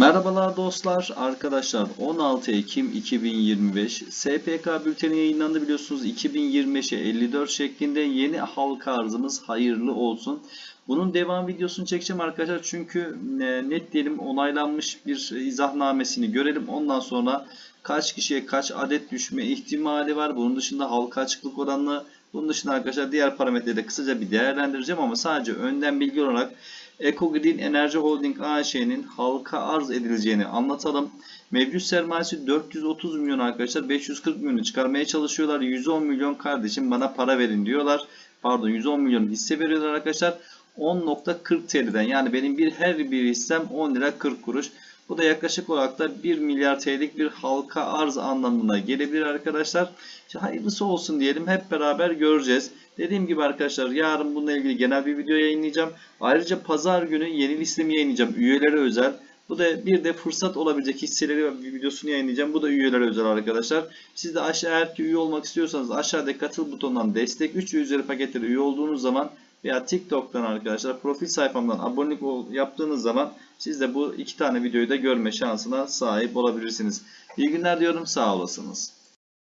Merhabalar dostlar, arkadaşlar. 16 Ekim 2025 SPK bülteni yayınlandı biliyorsunuz. 2025'e 54 şeklinde yeni halka arzımız hayırlı olsun. Bunun devam videosunu çekeceğim arkadaşlar. Çünkü e, net diyelim onaylanmış bir izahnamesini görelim. Ondan sonra kaç kişiye kaç adet düşme ihtimali var? Bunun dışında halka açıklık oranını bunun dışında arkadaşlar diğer parametreleri de kısaca bir değerlendireceğim ama sadece önden bilgi olarak Eco Green Enerji Holding AŞ'nin halka arz edileceğini anlatalım. Mevcut sermayesi 430 milyon arkadaşlar. 540 milyonu çıkarmaya çalışıyorlar. 110 milyon kardeşim bana para verin diyorlar. Pardon 110 milyon hisse veriyorlar arkadaşlar. 10.40 TL'den yani benim bir her bir hissem 10 lira 40 kuruş. Bu da yaklaşık olarak da 1 milyar TL'lik bir halka arz anlamına gelebilir arkadaşlar. İşte hayırlısı olsun diyelim hep beraber göreceğiz. Dediğim gibi arkadaşlar yarın bununla ilgili genel bir video yayınlayacağım. Ayrıca pazar günü yeni listemi yayınlayacağım üyelere özel. Bu da bir de fırsat olabilecek hisseleri videosunu yayınlayacağım. Bu da üyelere özel arkadaşlar. Siz de aşağı eğer ki üye olmak istiyorsanız aşağıdaki katıl butonundan destek 3 üzeri paketlere üye olduğunuz zaman veya TikTok'tan arkadaşlar profil sayfamdan abonelik yaptığınız zaman siz de bu iki tane videoyu da görme şansına sahip olabilirsiniz. İyi günler diyorum sağ olasınız.